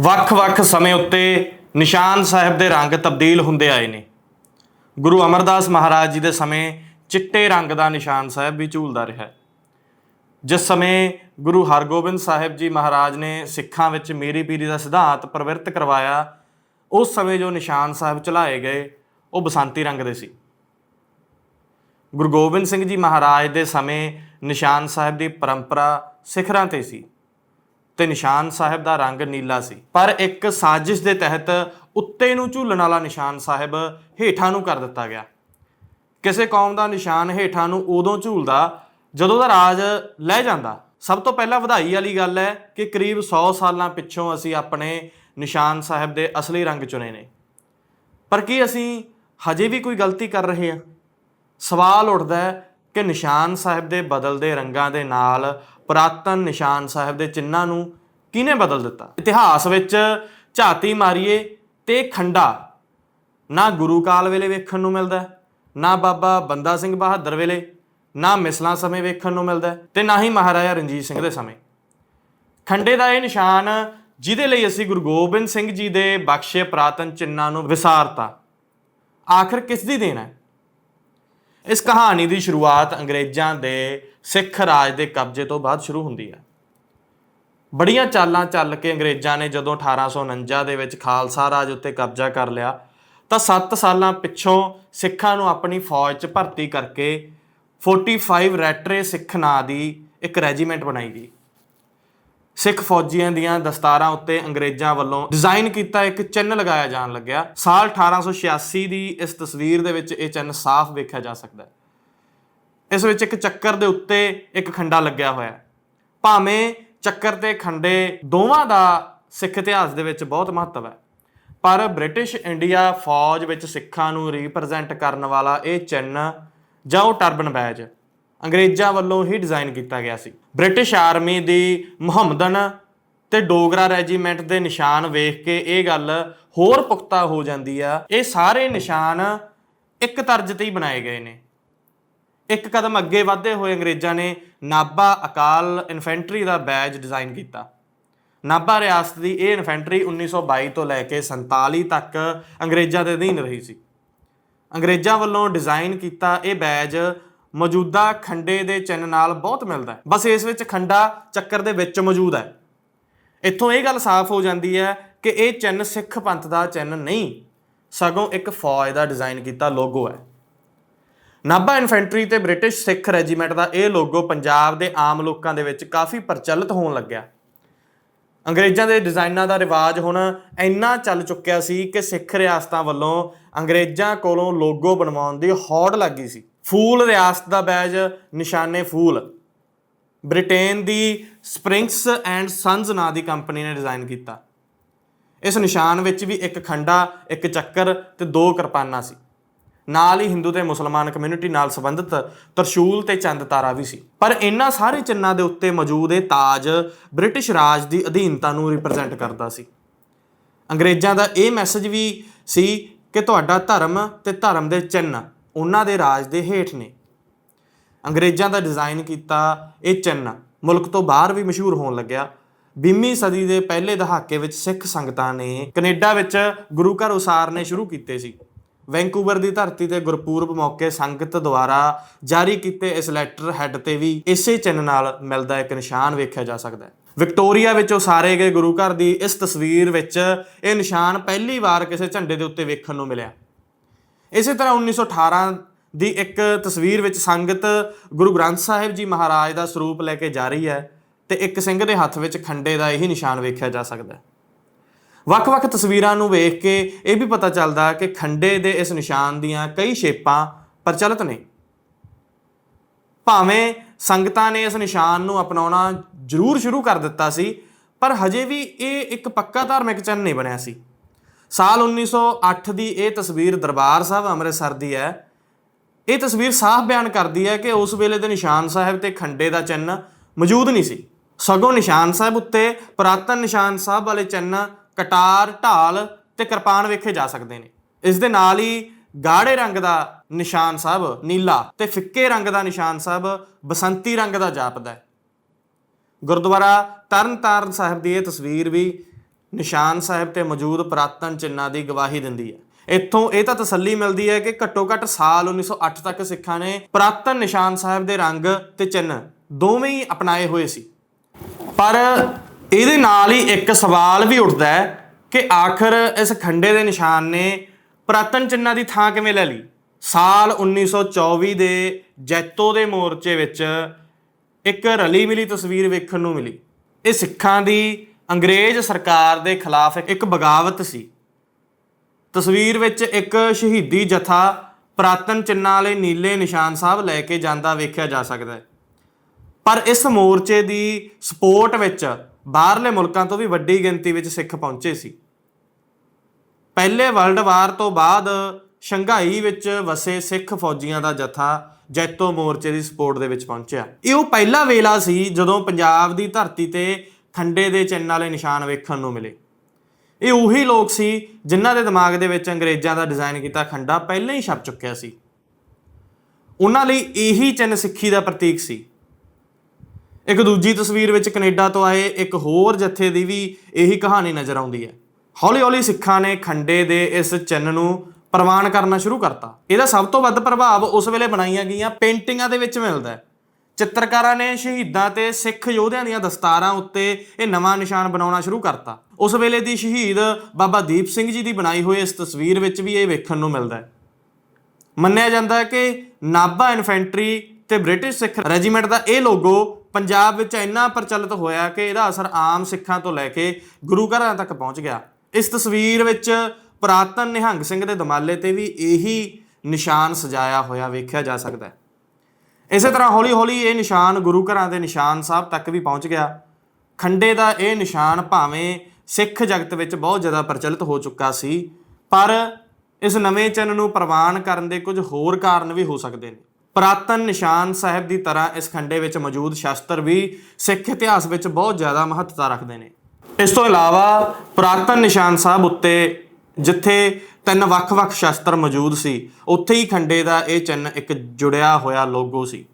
ਵੱਖ-ਵੱਖ ਸਮੇਂ ਉੱਤੇ ਨਿਸ਼ਾਨ ਸਾਹਿਬ ਦੇ ਰੰਗ ਤਬਦੀਲ ਹੁੰਦੇ ਆਏ ਨੇ। ਗੁਰੂ ਅਮਰਦਾਸ ਮਹਾਰਾਜ ਜੀ ਦੇ ਸਮੇਂ ਚਿੱਟੇ ਰੰਗ ਦਾ ਨਿਸ਼ਾਨ ਸਾਹਿਬ ਵੀ ਝੂਲਦਾ ਰਿਹਾ। ਹੈ। ਜਿਸ ਸਮੇਂ ਗੁਰੂ ਹਰਗੋਬਿੰਦ ਸਾਹਿਬ ਜੀ ਮਹਾਰਾਜ ਨੇ ਸਿੱਖਾਂ ਵਿੱਚ ਮੇਰੀ ਪੀਰੀ ਦਾ ਸਿਧਾਂਤ ਪ੍ਰਵਿਰਤ ਕਰਵਾਇਆ, ਉਸ ਸਮੇਂ ਜੋ ਨਿਸ਼ਾਨ ਸਾਹਿਬ ਚਲਾਏ ਗਏ, ਉਹ ਬਸੰਤੀ ਰੰਗ ਦੇ ਸੀ। ਗੁਰੂ ਗੋਬਿੰਦ ਸਿੰਘ ਜੀ ਮਹਾਰਾਜ ਦੇ ਸਮੇਂ ਨਿਸ਼ਾਨ ਸਾਹਿਬ ਦੀ ਪਰੰਪਰਾ ਸਿਖਰਾਂ ਤੇ ਸੀ। ਤੇ ਨਿਸ਼ਾਨ ਸਾਹਿਬ ਦਾ ਰੰਗ ਨੀਲਾ ਸੀ। ਪਰ ਇੱਕ ਸਾਜ਼ਿਸ਼ ਦੇ ਤਹਿਤ ਉੱਤੇ ਨੂੰ ਝੂਲਣ ਵਾਲਾ ਨਿਸ਼ਾਨ ਸਾਹਿਬ ਹੇਠਾਂ ਨੂੰ ਕਰ ਦਿੱਤਾ ਗਿਆ। ਕਿਸੇ ਕੌਮ ਦਾ ਨਿਸ਼ਾਨ ਹੇਠਾਂ ਨੂੰ ਉਦੋਂ ਝੂਲਦਾ ਜਦੋਂ ਦਾ ਰਾਜ ਲੈ ਜਾਂਦਾ। ਸਭ ਤੋਂ ਪਹਿਲਾਂ ਵਧਾਈ ਵਾਲੀ ਗੱਲ ਹੈ ਕਿ ਕਰੀਬ 100 ਸਾਲਾਂ ਪਿੱਛੋਂ ਅਸੀਂ ਆਪਣੇ ਨਿਸ਼ਾਨ ਸਾਹਿਬ ਦੇ ਅਸਲੀ ਰੰਗ ਚੁਣੇ ਨੇ। ਪਰ ਕੀ ਅਸੀਂ ਹਜੇ ਵੀ ਕੋਈ ਗਲਤੀ ਕਰ ਰਹੇ ਹਾਂ? ਸਵਾਲ ਉੱਠਦਾ ਹੈ ਕਿ ਨਿਸ਼ਾਨ ਸਾਹਿਬ ਦੇ ਬਦਲਦੇ ਰੰਗਾਂ ਦੇ ਨਾਲ ਪੁਰਾਤਨ ਨਿਸ਼ਾਨ ਸਾਹਿਬ ਦੇ ਚਿੰਨਾਂ ਨੂੰ ਕਿਹਨੇ ਬਦਲ ਦਿੱਤਾ? ਇਤਿਹਾਸ ਵਿੱਚ ਝਾਤੀ ਮਾਰੀਏ ਤੇ ਖੰਡਾ। ਨਾ ਗੁਰੂ ਕਾਲ ਵੇਲੇ ਵੇਖਣ ਨੂੰ ਮਿਲਦਾ ਨਾ ਬਾਬਾ ਬੰਦਾ ਸਿੰਘ ਬਹਾਦਰ ਵੇਲੇ ਨਾ ਮਿਸਲਾਂ ਸਮੇਂ ਵੇਖਣ ਨੂੰ ਮਿਲਦਾ ਹੈ, ਤੇ ਨਾ ਹੀ ਮਹਾਰਾਜਾ ਰਣਜੀਤ ਸਿੰਘ ਦੇ ਸਮੇਂ। ਖੰਡੇ ਦਾ ਇਹ ਨਿਸ਼ਾਨ ਜਿਹਦੇ ਲਈ ਅਸੀਂ ਗੁਰੂ ਗੋਬਿੰਦ ਸਿੰਘ ਜੀ ਦੇ ਬਖਸ਼ੇ ਪ੍ਰਾਤਨ ਚਿੰਨਾਂ ਨੂੰ ਵਿਸਾਰਤਾ। ਆਖਰ ਕਿਸ ਦੀ ਦੇਣ ਹੈ? ਇਸ ਕਹਾਣੀ ਦੀ ਸ਼ੁਰੂਆਤ ਅੰਗਰੇਜ਼ਾਂ ਦੇ ਸਿੱਖ ਰਾਜ ਦੇ ਕਬਜ਼ੇ ਤੋਂ ਬਾਅਦ ਸ਼ੁਰੂ ਹੁੰਦੀ ਹੈ। ਬੜੀਆਂ ਚਾਲਾਂ ਚੱਲ ਕੇ ਅੰਗਰੇਜ਼ਾਂ ਨੇ ਜਦੋਂ 1849 ਦੇ ਵਿੱਚ ਖਾਲਸਾ ਰਾਜ ਉੱਤੇ ਕਬਜ਼ਾ ਕਰ ਲਿਆ, ਤਾਂ 7 ਸਾਲਾਂ ਪਿੱਛੋਂ ਸਿੱਖਾਂ ਨੂੰ ਆਪਣੀ ਫੌਜ 'ਚ ਭਰਤੀ ਕਰਕੇ 45 ਰੈਟਰੇ ਸਿੱਖ ਨਾਂ ਦੀ ਇੱਕ ਰੈਜੀਮੈਂਟ ਬਣਾਈ ਗਈ। ਸਿੱਖ ਫੌਜੀਆਂ ਦੀਆਂ ਦਸਤਾਰਾਂ ਉੱਤੇ ਅੰਗਰੇਜ਼ਾਂ ਵੱਲੋਂ ਡਿਜ਼ਾਈਨ ਕੀਤਾ ਇੱਕ ਚਿੰਨ੍ਹ ਲਗਾਇਆ ਜਾਣ ਲੱਗਿਆ। ਸਾਲ 1886 ਦੀ ਇਸ ਤਸਵੀਰ ਦੇ ਵਿੱਚ ਇਹ ਚਿੰਨ੍ਹ ਸਾਫ਼ ਵੇਖਿਆ ਜਾ ਸਕਦਾ ਹੈ। ਇਸ ਵਿੱਚ ਇੱਕ ਚੱਕਰ ਦੇ ਉੱਤੇ ਇੱਕ ਖੰਡਾ ਲੱਗਿਆ ਹੋਇਆ ਭਾਵੇਂ ਚੱਕਰ ਤੇ ਖੰਡੇ ਦੋਵਾਂ ਦਾ ਸਿੱਖ ਇਤਿਹਾਸ ਦੇ ਵਿੱਚ ਬਹੁਤ ਮਹੱਤਵ ਹੈ, ਪਰ ਬ੍ਰਿਟਿਸ਼ ਇੰਡੀਆ ਫੌਜ ਵਿੱਚ ਸਿੱਖਾਂ ਨੂੰ ਰਿਪਰੈਜ਼ੈਂਟ ਕਰਨ ਵਾਲਾ ਇਹ ਚਿੰਨ੍ਹ ਜਾਂ ਉਹ ਟਰਬਨ ਬੈਜ ਅੰਗਰੇਜ਼ਾਂ ਵੱਲੋਂ ਹੀ ਡਿਜ਼ਾਈਨ ਕੀਤਾ ਗਿਆ ਸੀ। ਬ੍ਰਿਟਿਸ਼ ਆਰਮੀ ਦੀ ਮੁਹੰਮਦਨ ਤੇ ਡੋਗਰਾ ਰੈਜੀਮੈਂਟ ਦੇ ਨਿਸ਼ਾਨ ਵੇਖ ਕੇ ਇਹ ਗੱਲ ਹੋਰ ਪੁਖਤਾ ਹੋ ਜਾਂਦੀ ਆ। ਇਹ ਸਾਰੇ ਨਿਸ਼ਾਨ ਇੱਕ ਤਰਜ਼ ਤੇ ਹੀ ਬਣਾਏ ਗਏ ਨੇ। ਇੱਕ ਕਦਮ ਅੱਗੇ ਵਧਦੇ ਹੋਏ ਅੰਗਰੇਜ਼ਾਂ ਨੇ ਨਾਭਾ ਅਕਾਲ ਇਨਫੈਂਟਰੀ ਦਾ ਬੈਜ ਡਿਜ਼ਾਈਨ ਕੀਤਾ। ਨਾਭਾ ਰਿਆਸਤ ਦੀ ਇਹ ਇਨਫੈਂਟਰੀ 1922 ਤੋਂ ਲੈ ਕੇ 47 ਤੱਕ ਅੰਗਰੇਜ਼ਾਂ ਦੇ ਅਧੀਨ ਰਹੀ ਸੀ। ਅੰਗਰੇਜ਼ਾਂ ਵੱਲੋਂ ਡਿਜ਼ਾਈਨ ਕੀਤਾ ਇਹ ਬੈਜ ਮੌਜੂਦਾ ਖੰਡੇ ਦੇ ਚਿੰਨ੍ਹ ਨਾਲ ਬਹੁਤ ਮਿਲਦਾ ਹੈ। ਬਸ ਇਸ ਵਿੱਚ ਖੰਡਾ ਚੱਕਰ ਦੇ ਵਿੱਚ ਮੌਜੂਦ ਹੈ। ਇੱਥੋਂ ਇਹ ਗੱਲ ਸਾਫ਼ ਹੋ ਜਾਂਦੀ ਹੈ ਕਿ ਇਹ ਚਿੰਨ੍ਹ ਸਿੱਖ ਪੰਥ ਦਾ ਚਿੰਨ੍ਹ ਨਹੀਂ, ਸਗੋਂ ਇੱਕ ਫੌਜ ਦਾ ਡਿਜ਼ਾਈਨ ਕੀਤਾ ਲੋਗੋ ਹੈ। ਨਾਭਾ ਇਨਫੈਂਟਰੀ ਤੇ ਬ੍ਰਿਟਿਸ਼ ਸਿੱਖ ਰੈਜੀਮੈਂਟ ਦਾ ਇਹ ਲੋਗੋ ਪੰਜਾਬ ਦੇ ਆਮ ਲੋਕਾਂ ਦੇ ਵਿੱਚ ਕਾਫੀ ਪ੍ਰਚਲਿਤ ਹੋਣ ਲੱਗਿਆ। ਅੰਗਰੇਜ਼ਾਂ ਦੇ ਡਿਜ਼ਾਈਨਾਂ ਦਾ ਰਿਵਾਜ ਹੁਣ ਇੰਨਾ ਚੱਲ ਚੁੱਕਿਆ ਸੀ ਕਿ ਸਿੱਖ ਰਿਆਸਤਾਂ ਵੱਲੋਂ ਅੰਗਰੇਜ਼ਾਂ ਕੋਲੋਂ ਲੋਗੋ ਬਣਵਾਉਣ ਦੀ ਹੌੜ ਲੱਗੀ ਸੀ। ਫੂਲ ਰਿਆਸਤ ਦਾ ਬੈਜ, ਨਿਸ਼ਾਨੇ ਫੂਲ। ਬ੍ਰਿਟੇਨ ਦੀ ਸਪ੍ਰਿੰਗਸ ਐਂਡ ਸਨਜ਼ ਨਾਂ ਦੀ ਕੰਪਨੀ ਨੇ ਡਿਜ਼ਾਈਨ ਕੀਤਾ। ਇਸ ਨਿਸ਼ਾਨ ਵਿੱਚ ਵੀ ਇੱਕ ਖੰਡਾ, ਇੱਕ ਚੱਕਰ ਤੇ ਦੋ ਕਿਰਪਾਨਾਂ ਸੀ। ਨਾਲ ਹੀ ਹਿੰਦੂ ਤੇ ਮੁਸਲਮਾਨ ਕਮਿਊਨਿਟੀ ਨਾਲ ਸੰਬੰਧਿਤ ਤਰਸ਼ੂਲ ਤੇ ਚੰਦ ਤਾਰਾ ਵੀ ਸੀ। ਪਰ ਇਹਨਾਂ ਸਾਰੇ ਚਿੰਨਾਂ ਦੇ ਉੱਤੇ ਮੌਜੂਦ ਇਹ ਤਾਜ ਬ੍ਰਿਟਿਸ਼ ਰਾਜ ਦੀ ਅਧੀਨਤਾ ਨੂੰ ਰਿਪਰੈਜ਼ੈਂਟ ਕਰਦਾ ਸੀ। ਅੰਗਰੇਜ਼ਾਂ ਦਾ ਇਹ ਮੈਸੇਜ ਵੀ ਸੀ ਕਿ ਤੁਹਾਡਾ ਧਰਮ ਤੇ ਧਰਮ ਦੇ ਚਿੰਨ੍ਹ ਉਹਨਾਂ ਦੇ ਰਾਜ ਦੇ ਹੇਠ ਨੇ। ਅੰਗਰੇਜ਼ਾਂ ਦਾ ਡਿਜ਼ਾਈਨ ਕੀਤਾ ਇਹ ਚਿੰਨ੍ਹ ਮੁਲਕ ਤੋਂ ਬਾਹਰ ਵੀ ਮਸ਼ਹੂਰ ਹੋਣ ਲੱਗਿਆ। 20ਵੀਂ ਸਦੀ ਦੇ ਪਹਿਲੇ ਦਹਾਕੇ ਵਿੱਚ ਸਿੱਖ ਸੰਗਤਾਂ ਨੇ ਕੈਨੇਡਾ ਵਿੱਚ ਗੁਰੂ ਘਰ ਉਸਾਰਨੇ ਸ਼ੁਰੂ ਕੀਤੇ ਸੀ। ਵੈਂਕੂਵਰ ਦੀ ਧਰਤੀ ਤੇ ਗੁਰਪੂਰਬ ਮੌਕੇ ਸੰਗਤ ਦੁਆਰਾ ਜਾਰੀ ਕੀਤੇ ਇਸ ਲੈਟਰ ਹੈੱਡ ਤੇ ਵੀ ਇਸੇ ਚਿੰਨ੍ਹ ਨਾਲ ਮਿਲਦਾ ਇੱਕ ਨਿਸ਼ਾਨ ਵੇਖਿਆ ਜਾ ਸਕਦਾ ਹੈ। ਵਿਕਟੋਰੀਆ ਵਿੱਚ ਉਸਾਰੇ ਗਏ ਗੁਰੂ ਘਰ ਦੀ ਇਸ ਤਸਵੀਰ ਵਿੱਚ ਇਹ ਨਿਸ਼ਾਨ ਪਹਿਲੀ ਵਾਰ ਕਿਸੇ ਝੰਡੇ ਦੇ ਉੱਤੇ ਵੇਖਣ ਨੂੰ ਮਿਲਿਆ। ਇਸੇ ਤਰ੍ਹਾਂ 1918 ਦੀ ਇੱਕ ਤਸਵੀਰ ਵਿੱਚ ਸੰਗਤ ਗੁਰੂ ਗ੍ਰੰਥ ਸਾਹਿਬ ਜੀ ਮਹਾਰਾਜ ਦਾ ਸਰੂਪ ਲੈ ਕੇ ਜਾ ਰਹੀ ਹੈ ਤੇ ਇੱਕ ਸਿੰਘ ਦੇ ਹੱਥ ਵਿੱਚ ਖੰਡੇ ਦਾ ਇਹੀ ਨਿਸ਼ਾਨ ਵੇਖਿਆ ਜਾ ਸਕਦਾ ਹੈ। ਵੱਖ-ਵੱਖ ਤਸਵੀਰਾਂ ਨੂੰ ਵੇਖ ਕੇ ਇਹ ਵੀ ਪਤਾ ਚੱਲਦਾ ਕਿ ਖੰਡੇ ਦੇ ਇਸ ਨਿਸ਼ਾਨ ਦੀਆਂ ਕਈ ਸ਼ੇਪਾਂ ਪ੍ਰਚਲਿਤ ਨੇ। ਭਾਵੇਂ ਸੰਗਤਾਂ ਨੇ ਇਸ ਨਿਸ਼ਾਨ ਨੂੰ ਅਪਣਾਉਣਾ ਜ਼ਰੂਰ ਸ਼ੁਰੂ ਕਰ ਦਿੱਤਾ ਸੀ, ਪਰ ਹਜੇ ਵੀ ਇਹ ਇੱਕ ਪੱਕਾ ਧਾਰਮਿਕ ਚਿੰਨ੍ਹ ਨਹੀਂ ਬਣਿਆ ਸੀ। ਸਾਲ 1908 ਦੀ ਇਹ ਤਸਵੀਰ ਦਰਬਾਰ ਸਾਹਿਬ ਅੰਮ੍ਰਿਤਸਰ ਦੀ ਹੈ। ਇਹ ਤਸਵੀਰ ਸਾਫ਼ ਬਿਆਨ ਕਰਦੀ ਹੈ ਕਿ ਉਸ ਵੇਲੇ ਦੇ ਨਿਸ਼ਾਨ ਸਾਹਿਬ ਤੇ ਖੰਡੇ ਦਾ ਚਿੰਨ੍ਹ ਮੌਜੂਦ ਨਹੀਂ ਸੀ। ਸਗੋਂ ਨਿਸ਼ਾਨ ਸਾਹਿਬ ਉੱਤੇ ਪੁਰਾਤਨ ਨਿਸ਼ਾਨ ਸਾਹਿਬ ਵਾਲੇ ਚਿੰਨ੍ਹ ਕਟਾਰ, ਢਾਲ ਤੇ ਕਿਰਪਾਨ ਵੇਖੇ ਜਾ ਸਕਦੇ ਨੇ। ਇਸ ਦੇ ਨਾਲ ਹੀ ਗਾੜੇ ਰੰਗ ਦਾ ਨਿਸ਼ਾਨ ਸਾਹਿਬ, ਨੀਲਾ ਤੇ ਫਿੱਕੇ ਰੰਗ ਦਾ ਨਿਸ਼ਾਨ ਸਾਹਿਬ, ਬਸੰਤੀ ਰੰਗ ਦਾ ਜਾਪਦਾ ਹੈ। ਗੁਰਦੁਆਰਾ ਤਰਨਤਾਰਨ ਸਾਹਿਬ ਦੀ ਇਹ ਤਸਵੀਰ ਵੀ ਨਿਸ਼ਾਨ ਸਾਹਿਬ ਤੇ ਮੌਜੂਦ ਪੁਰਾਤਨ ਚਿੰਨਾਂ ਦੀ ਗਵਾਹੀ ਦਿੰਦੀ ਹੈ। ਇੱਥੋਂ ਇਹ ਤਾਂ ਤਸੱਲੀ ਮਿਲਦੀ ਹੈ ਕਿ ਘੱਟੋ ਘੱਟ ਸਾਲ 1908 ਤੱਕ ਸਿੱਖਾਂ ਨੇ ਪੁਰਾਤਨ ਨਿਸ਼ਾਨ ਸਾਹਿਬ ਦੇ ਰੰਗ ਤੇ ਚਿੰਨ੍ਹ ਦੋਵੇਂ ਹੀ ਅਪਣਾਏ ਹੋਏ ਸੀ। ਪਰ ਇਹਦੇ ਨਾਲ ਹੀ ਇੱਕ ਸਵਾਲ ਵੀ ਉੱਠਦਾ ਹੈ ਕਿ ਆਖਰ ਇਸ ਖੰਡੇ ਦੇ ਨਿਸ਼ਾਨ ਨੇ ਪੁਰਾਤਨ ਚਿੰਨ੍ਹਾਂ ਦੀ ਥਾਂ ਕਿਵੇਂ ਲੈ ਲਈ? ਸਾਲ 1924 ਦੇ ਜੈਤੋ ਦੇ ਮੋਰਚੇ ਵਿੱਚ ਇੱਕ ਰਲੀ ਮਿਲੀ ਤਸਵੀਰ ਵੇਖਣ ਨੂੰ ਮਿਲੀ। ਇਹ ਸਿੱਖਾਂ ਦੀ ਅੰਗਰੇਜ਼ ਸਰਕਾਰ ਦੇ ਖਿਲਾਫ ਇੱਕ ਬਗਾਵਤ ਸੀ। ਤਸਵੀਰ ਵਿੱਚ ਇੱਕ ਸ਼ਹੀਦੀ ਜਥਾ ਪੁਰਾਤਨ ਚਿੰਨ੍ਹਾਂ ਵਾਲੇ ਨੀਲੇ ਨਿਸ਼ਾਨ ਸਾਹਿਬ ਲੈ ਕੇ ਜਾਂਦਾ ਵੇਖਿਆ ਜਾ ਸਕਦਾ ਹੈ। ਪਰ ਇਸ ਮੋਰਚੇ ਦੀ ਸਪੋਰਟ ਵਿੱਚ ਬਾਹਰਲੇ ਮੁਲਕਾਂ ਤੋਂ ਵੀ ਵੱਡੀ ਗਿਣਤੀ ਵਿੱਚ ਸਿੱਖ ਪਹੁੰਚੇ ਸੀ। ਪਹਿਲੇ ਵਰਲਡ ਵਾਰ ਤੋਂ ਬਾਅਦ ਸ਼ੰਘਾਈ ਵਿੱਚ ਵਸੇ ਸਿੱਖ ਫੌਜੀਆਂ ਦਾ ਜਥਾ ਜੈਤੋ ਮੋਰਚੇ ਦੀ ਸਪੋਰਟ ਦੇ ਵਿੱਚ ਪਹੁੰਚਿਆ। ਇਹ ਉਹ ਪਹਿਲਾ ਵੇਲਾ ਸੀ ਜਦੋਂ ਪੰਜਾਬ ਦੀ ਧਰਤੀ ਤੇ ਖੰਡੇ ਦੇ ਚਿੰਨ੍ਹ ਵਾਲੇ ਨਿਸ਼ਾਨ ਵੇਖਣ ਨੂੰ ਮਿਲੇ। ਇਹ ਉਹੀ ਲੋਕ ਸੀ ਜਿਨ੍ਹਾਂ ਦੇ ਦਿਮਾਗ ਦੇ ਵਿੱਚ ਅੰਗਰੇਜ਼ਾਂ ਦਾ ਡਿਜ਼ਾਈਨ ਕੀਤਾ ਖੰਡਾ ਪਹਿਲਾਂ ਹੀ ਛਪ ਚੁੱਕਿਆ ਸੀ। ਉਹਨਾਂ ਲਈ ਇਹੀ ਚਿੰਨ੍ਹ ਸਿੱਖੀ ਦਾ ਪ੍ਰਤੀਕ ਸੀ। ਇੱਕ ਦੂਜੀ ਤਸਵੀਰ ਵਿੱਚ ਕੈਨੇਡਾ ਤੋਂ ਆਏ ਇੱਕ ਹੋਰ ਜੱਥੇ ਦੀ ਵੀ ਇਹੀ ਕਹਾਣੀ ਨਜ਼ਰ ਆਉਂਦੀ ਹੈ। ਹੌਲੀ-ਹੌਲੀ ਸਿੱਖਾਂ ਨੇ ਖੰਡੇ ਦੇ ਇਸ ਚਿੰਨ੍ਹ ਨੂੰ ਪ੍ਰਵਾਨ ਕਰਨਾ ਸ਼ੁਰੂ ਕਰਤਾ। ਇਹਦਾ ਸਭ ਤੋਂ ਵੱਧ ਪ੍ਰਭਾਵ ਉਸ ਵੇਲੇ ਬਣਾਈਆਂ ਗਈਆਂ ਪੇਂਟਿੰਗਾਂ ਦੇ ਵਿੱਚ ਮਿਲਦਾ ਹੈ। ਚਿੱਤਰਕਾਰਾਂ ਨੇ ਸ਼ਹੀਦਾਂ ਤੇ ਸਿੱਖ ਯੋਧਿਆਂ ਦੀਆਂ ਦਸਤਾਰਾਂ ਉੱਤੇ ਇਹ ਨਵਾਂ ਨਿਸ਼ਾਨ ਬਣਾਉਣਾ ਸ਼ੁਰੂ ਕਰਤਾ। ਉਸ ਵੇਲੇ ਦੀ ਸ਼ਹੀਦ ਬਾਬਾ ਦੀਪ ਸਿੰਘ ਜੀ ਦੀ ਬਣਾਈ ਹੋਈ ਇਸ ਤਸਵੀਰ ਵਿੱਚ ਵੀ ਇਹ ਵੇਖਣ ਨੂੰ ਮਿਲਦਾ ਹੈ। ਮੰਨਿਆ ਜਾਂਦਾ ਹੈ ਕਿ ਨਾਭਾ ਇਨਫੈਂਟਰੀ ਤੇ ਬ੍ਰਿਟਿਸ਼ ਸਿੱਖ ਰੈਜੀਮੈਂਟ ਦਾ ਇਹ ਲੋਗੋ ਪੰਜਾਬ ਵਿੱਚ ਇੰਨਾ ਪ੍ਰਚਲਿਤ ਹੋਇਆ ਕਿ ਇਹਦਾ ਅਸਰ ਆਮ ਸਿੱਖਾਂ ਤੋਂ ਲੈ ਕੇ ਗੁਰੂ ਘਰਾਂ ਤੱਕ ਪਹੁੰਚ ਗਿਆ। ਇਸ ਤਸਵੀਰ ਵਿੱਚ ਪੁਰਾਤਨ ਨਿਹੰਗ ਸਿੰਘ ਦੇ ਦਮਾਲੇ ਤੇ ਵੀ ਇਹੀ ਨਿਸ਼ਾਨ ਸਜਾਇਆ ਹੋਇਆ ਵੇਖਿਆ ਜਾ ਸਕਦਾ ਹੈ। ਇਸੇ ਤਰ੍ਹਾਂ ਹੌਲੀ-ਹੌਲੀ ਇਹ ਨਿਸ਼ਾਨ ਗੁਰੂ ਘਰਾਂ ਦੇ ਨਿਸ਼ਾਨ ਸਾਹਿਬ ਤੱਕ ਵੀ ਪਹੁੰਚ ਗਿਆ। ਖੰਡੇ ਦਾ ਇਹ ਨਿਸ਼ਾਨ ਭਾਵੇਂ ਸਿੱਖ ਜਗਤ ਵਿੱਚ ਬਹੁਤ ਜ਼ਿਆਦਾ ਪ੍ਰਚਲਿਤ ਹੋ ਚੁੱਕਾ ਸੀ, ਪਰ ਇਸ ਨਵੇਂ ਚਿੰਨ੍ਹ ਨੂੰ ਪ੍ਰਵਾਨ ਕਰਨ ਦੇ ਕੁਝ ਹੋਰ ਕਾਰਨ ਵੀ ਹੋ ਸਕਦੇ ਨੇ। ਪੁਰਾਤਨ ਨਿਸ਼ਾਨ ਸਾਹਿਬ ਦੀ ਤਰ੍ਹਾਂ ਇਸ ਖੰਡੇ ਵਿੱਚ ਮੌਜੂਦ ਸ਼ਾਸਤਰ ਵੀ ਸਿੱਖ ਇਤਿਹਾਸ ਵਿੱਚ ਬਹੁਤ ਜ਼ਿਆਦਾ ਮਹੱਤਤਾ ਰੱਖਦੇ ਨੇ। ਇਸ ਤੋਂ ਇਲਾਵਾ ਪੁਰਾਤਨ ਨਿਸ਼ਾਨ ਸਾਹਿਬ ਉੱਤੇ ਜਿੱਥੇ ਤਿੰਨ ਵੱਖ-ਵੱਖ ਸ਼ਸਤਰ ਮੌਜੂਦ ਸੀ, ਉੱਥੇ ਹੀ ਖੰਡੇ ਦਾ ਇਹ ਚਿੰਨ੍ਹ ਇੱਕ ਜੁੜਿਆ ਹੋਇਆ ਲੋਗੋ ਸੀ।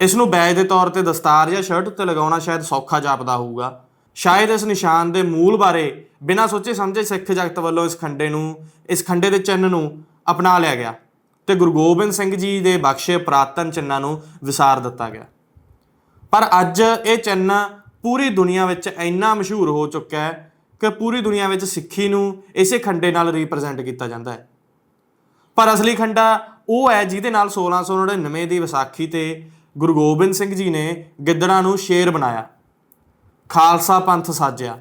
ਇਸ ਨੂੰ ਬੈਜ ਦੇ ਤੌਰ ਤੇ ਦਸਤਾਰ ਜਾਂ ਸ਼ਰਟ ਉੱਤੇ ਲਗਾਉਣਾ ਸ਼ਾਇਦ ਸੌਖਾ ਜਾਪਦਾ ਹੋਊਗਾ। ਸ਼ਾਇਦ ਇਸ ਨਿਸ਼ਾਨ ਦੇ ਮੂਲ ਬਾਰੇ ਬਿਨਾਂ ਸੋਚੇ ਸਮਝੇ ਸਿੱਖ ਜਗਤ ਵੱਲੋਂ ਇਸ ਖੰਡੇ ਨੂੰ, ਇਸ ਖੰਡੇ ਦੇ ਚਿੰਨ੍ਹ ਨੂੰ ਅਪਣਾ ਲਿਆ ਗਿਆ। ਤੇ ਗੁਰੂ ਗੋਬਿੰਦ ਸਿੰਘ ਜੀ ਦੇ ਬਖਸ਼ੇ ਪੁਰਾਤਨ ਚਿੰਨਾਂ ਨੂੰ ਵਿਸਾਰ ਦਿੱਤਾ ਗਿਆ। ਪਰ ਅੱਜ ਇਹ ਚਿੰਨ੍ਹ ਪੂਰੀ ਦੁਨੀਆ ਵਿੱਚ ਇੰਨਾ ਮਸ਼ਹੂਰ ਹੋ ਚੁੱਕਾ ਹੈ ਕਿ ਪੂਰੀ ਦੁਨੀਆ ਵਿੱਚ ਸਿੱਖੀ ਨੂੰ ਇਸੇ ਖੰਡੇ ਨਾਲ ਰਿਪਰੈਜ਼ੈਂਟ ਕੀਤਾ ਜਾਂਦਾ ਹੈ। ਪਰ ਅਸਲੀ ਖੰਡਾ ਉਹ ਹੈ ਜਿਹਦੇ ਨਾਲ 1699 ਦੀ ਵਿਸਾਖੀ ਤੇ ਗੁਰੂ ਗੋਬਿੰਦ ਸਿੰਘ ਜੀ ਨੇ ਗਿੱਦੜਾਂ ਨੂੰ ਸ਼ੇਰ ਬਣਾਇਆ। ਖਾਲਸਾ ਪੰਥ ਸਾਜਿਆ।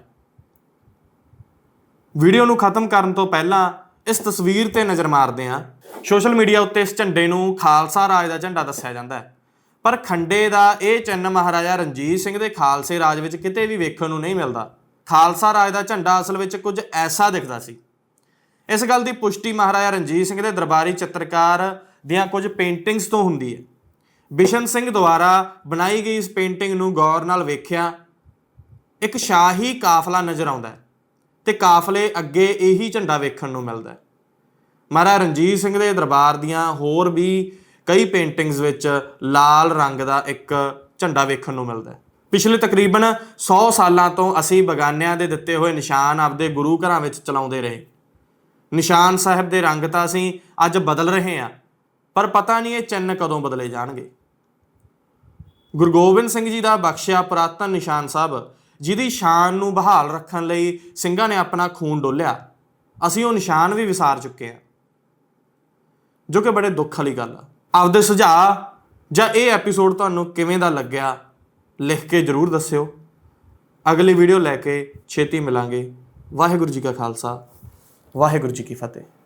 ਵੀਡੀਓ ਨੂੰ ਖਤਮ ਕਰਨ ਤੋਂ ਪਹਿਲਾਂ ਇਸ ਤਸਵੀਰ ਤੇ ਨਜ਼ਰ ਮਾਰਦੇ ਹਾਂ। ਸੋਸ਼ਲ ਮੀਡੀਆ ਉੱਤੇ ਇਸ ਝੰਡੇ ਨੂੰ ਖਾਲਸਾ ਰਾਜ ਦਾ ਝੰਡਾ ਦੱਸਿਆ ਜਾਂਦਾ ਹੈ। ਪਰ ਖੰਡੇ ਦਾ ਇਹ ਚਿੰਨ੍ਹ ਮਹਾਰਾਜਾ ਰਣਜੀਤ ਸਿੰਘ ਦੇ ਖਾਲਸੇ ਰਾਜ ਵਿੱਚ ਕਿਤੇ ਵੀ ਵੇਖਣ ਨੂੰ ਨਹੀਂ ਮਿਲਦਾ। ਖਾਲਸਾ ਰਾਜ ਦਾ ਝੰਡਾ ਅਸਲ ਵਿੱਚ ਕੁਝ ਐਸਾ ਦਿਖਦਾ ਸੀ। ਇਸ ਗੱਲ ਦੀ ਪੁਸ਼ਟੀ ਮਹਾਰਾਜਾ ਰਣਜੀਤ ਸਿੰਘ ਦੇ ਦਰਬਾਰੀ ਚਿੱਤਰਕਾਰ ਦੀਆਂ ਕੁਝ ਪੇਂਟਿੰਗਸ ਤੋਂ ਹੁੰਦੀ ਹੈ। ਬਿਸ਼ਨ ਸਿੰਘ ਦੁਆਰਾ ਬਣਾਈ ਗਈ ਇਸ ਪੇਂਟਿੰਗ ਨੂੰ ਗੌਰ ਨਾਲ ਵੇਖਿਆ, ਇੱਕ ਸ਼ਾਹੀ ਕਾਫਲਾ ਨਜ਼ਰ ਆਉਂਦਾ ਹੈ ਤੇ ਕਾਫਲੇ ਅੱਗੇ ਇਹੀ ਝੰਡਾ ਵੇਖਣ ਨੂੰ ਮਿਲਦਾ ਹੈ। ਮਹਾਰਾਜਾ ਰਣਜੀਤ ਸਿੰਘ ਦੇ ਦਰਬਾਰ ਦੀਆਂ ਹੋਰ ਵੀ ਕਈ ਪੇਂਟਿੰਗਸ ਵਿੱਚ ਲਾਲ ਰੰਗ ਦਾ ਇੱਕ ਝੰਡਾ ਵੇਖਣ ਨੂੰ ਮਿਲਦਾ ਹੈ। ਪਿਛਲੇ ਤਕਰੀਬਨ 100 ਸਾਲਾਂ ਤੋਂ ਅਸੀਂ ਬਗਾਨਿਆਂ ਦੇ ਦਿੱਤੇ ਹੋਏ ਨਿਸ਼ਾਨ ਆਪਦੇ ਗੁਰੂ ਘਰਾਂ ਵਿੱਚ ਚਲਾਉਂਦੇ ਰਹੇ। ਨਿਸ਼ਾਨ ਸਾਹਿਬ ਦੇ ਰੰਗ ਤਾਂ ਅਸੀਂ ਅੱਜ ਬਦਲ ਰਹੇ ਹਾਂ, ਪਰ ਪਤਾ ਨਹੀਂ ਇਹ ਚਿੰਨ੍ਹ ਕਦੋਂ ਬਦਲੇ ਜਾਣਗੇ। ਗੁਰੂ ਗੋਬਿੰਦ ਸਿੰਘ ਜੀ ਦਾ ਬਖਸ਼ਿਆ ਪੁਰਾਤਨ ਨਿਸ਼ਾਨ ਸਾਹਿਬ, ਜਿਹਦੀ ਸ਼ਾਨ ਨੂੰ ਬਹਾਲ ਰੱਖਣ ਲਈ ਸਿੰਘਾਂ ਨੇ ਆਪਣਾ ਖੂਨ ਡੋਲਿਆ, ਅਸੀਂ ਉਹ ਨਿਸ਼ਾਨ ਵੀ ਵਿਸਾਰ ਚੁੱਕੇ ਹਾਂ। ਜੋ ਕਿ ਬੜੇ ਦੁੱਖ ਵਾਲੀ ਗੱਲ ਆ। ਆਪਦੇ ਸੁਝਾਅ ਜਾਂ ਇਹ ਐਪੀਸੋਡ ਤੁਹਾਨੂੰ ਕਿਵੇਂ ਦਾ ਲੱਗਿਆ, ਲਿਖ ਕੇ ਜਰੂਰ ਦੱਸਿਓ। ਅਗਲੀ ਵੀਡੀਓ ਲੈ ਕੇ ਛੇਤੀ ਮਿਲਾਂਗੇ। ਵਾਹਿਗੁਰੂ ਜੀ ਕਾ ਖਾਲਸਾ, ਵਾਹਿਗੁਰੂ ਜੀ ਕੀ ਫਤਿਹ।